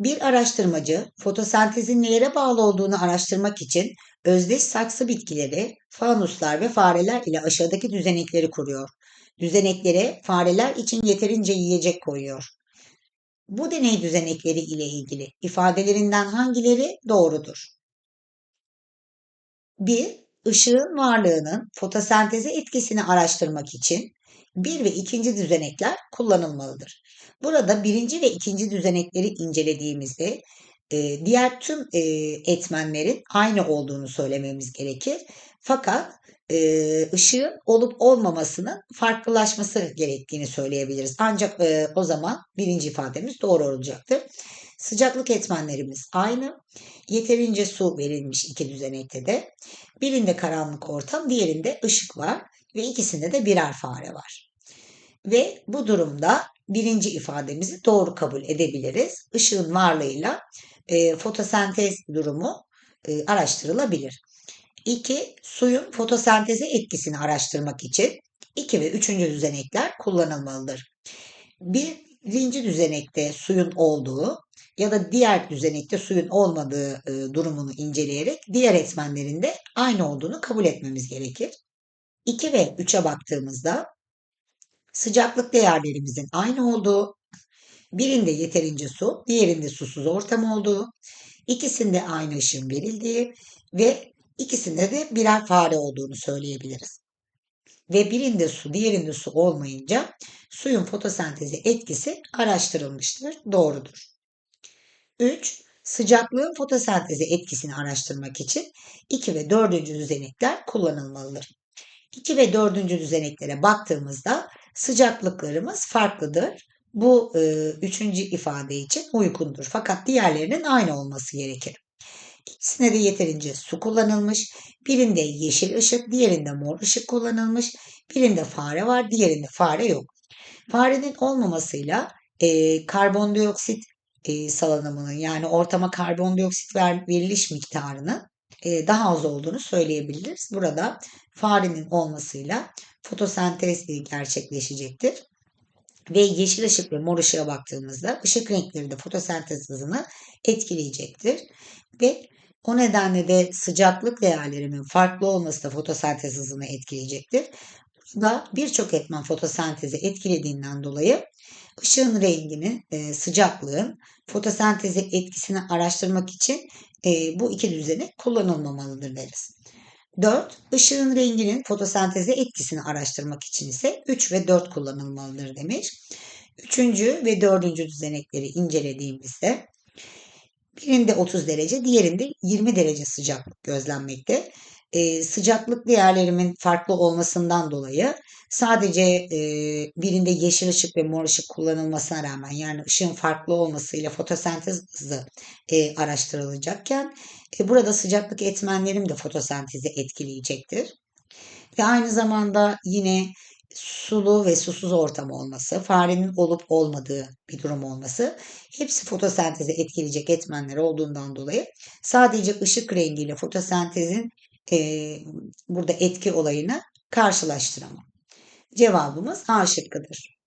Bir araştırmacı fotosentezin nelere bağlı olduğunu araştırmak için özdeş saksı bitkileri, fanuslar ve fareler ile aşağıdaki düzenekleri kuruyor. Düzeneklere fareler için yeterince yiyecek koyuyor. Bu deney düzenekleri ile ilgili ifadelerinden hangileri doğrudur? 1. Işığın varlığının fotosenteze etkisini araştırmak için bir ve ikinci düzenekler kullanılmalıdır. Burada birinci ve ikinci düzenekleri incelediğimizde e, diğer tüm e, etmenlerin aynı olduğunu söylememiz gerekir. Fakat e, ışığın olup olmamasının farklılaşması gerektiğini söyleyebiliriz. Ancak o zaman birinci ifademiz doğru olacaktır. Sıcaklık etmenlerimiz aynı. Yeterince su verilmiş iki düzenekte de. Birinde karanlık ortam, diğerinde ışık var ve ikisinde de birer fare var. Ve bu durumda birinci ifademizi doğru kabul edebiliriz. Işığın varlığıyla e, fotosentez durumu e, araştırılabilir. 2. Suyun fotosenteze etkisini araştırmak için 2 ve 3. düzenekler kullanılmalıdır. Birinci düzenekte suyun olduğu ya da diğer düzenekte suyun olmadığı e, durumunu inceleyerek diğer etmenlerin de aynı olduğunu kabul etmemiz gerekir. 2 ve 3'e baktığımızda sıcaklık değerlerimizin aynı olduğu, birinde yeterince su, diğerinde susuz ortam olduğu, ikisinde aynı ışın verildiği ve ikisinde de birer fare olduğunu söyleyebiliriz. Ve birinde su, diğerinde su olmayınca suyun fotosentezi etkisi araştırılmıştır. Doğrudur. 3. Sıcaklığın fotosentezi etkisini araştırmak için 2 ve 4. düzenekler kullanılmalıdır. 2 ve 4. düzeneklere baktığımızda sıcaklıklarımız farklıdır. Bu e, üçüncü ifade için uygundur. Fakat diğerlerinin aynı olması gerekir. İkisine de yeterince su kullanılmış. Birinde yeşil ışık, diğerinde mor ışık kullanılmış. Birinde fare var, diğerinde fare yok. Farenin olmamasıyla e, karbondioksit e, salınımının yani ortama karbondioksit ver, veriliş miktarının daha az olduğunu söyleyebiliriz. Burada farenin olmasıyla fotosentez gerçekleşecektir. Ve yeşil ışık ve mor ışığa baktığımızda ışık renkleri de fotosentez hızını etkileyecektir. Ve o nedenle de sıcaklık değerlerinin farklı olması da fotosentez hızını etkileyecektir. Burada birçok etmen fotosentezi etkilediğinden dolayı ışığın renginin, e, sıcaklığın fotosentezi etkisini araştırmak için e, bu iki düzenek kullanılmamalıdır deriz. 4. Işığın renginin fotosenteze etkisini araştırmak için ise 3 ve 4 kullanılmalıdır demiş. Üçüncü ve dördüncü düzenekleri incelediğimizde birinde 30 derece, diğerinde 20 derece sıcaklık gözlenmekte. Ee, sıcaklık değerlerimin farklı olmasından dolayı sadece e, birinde yeşil ışık ve mor ışık kullanılmasına rağmen yani ışığın farklı olmasıyla fotosentez hızı e, araştırılacakken e, burada sıcaklık etmenlerim de fotosentezi etkileyecektir. Ve aynı zamanda yine sulu ve susuz ortam olması, farenin olup olmadığı bir durum olması hepsi fotosentezi etkileyecek etmenler olduğundan dolayı sadece ışık rengiyle fotosentezin e, burada etki olayını karşılaştıramam. Cevabımız A şıkkıdır.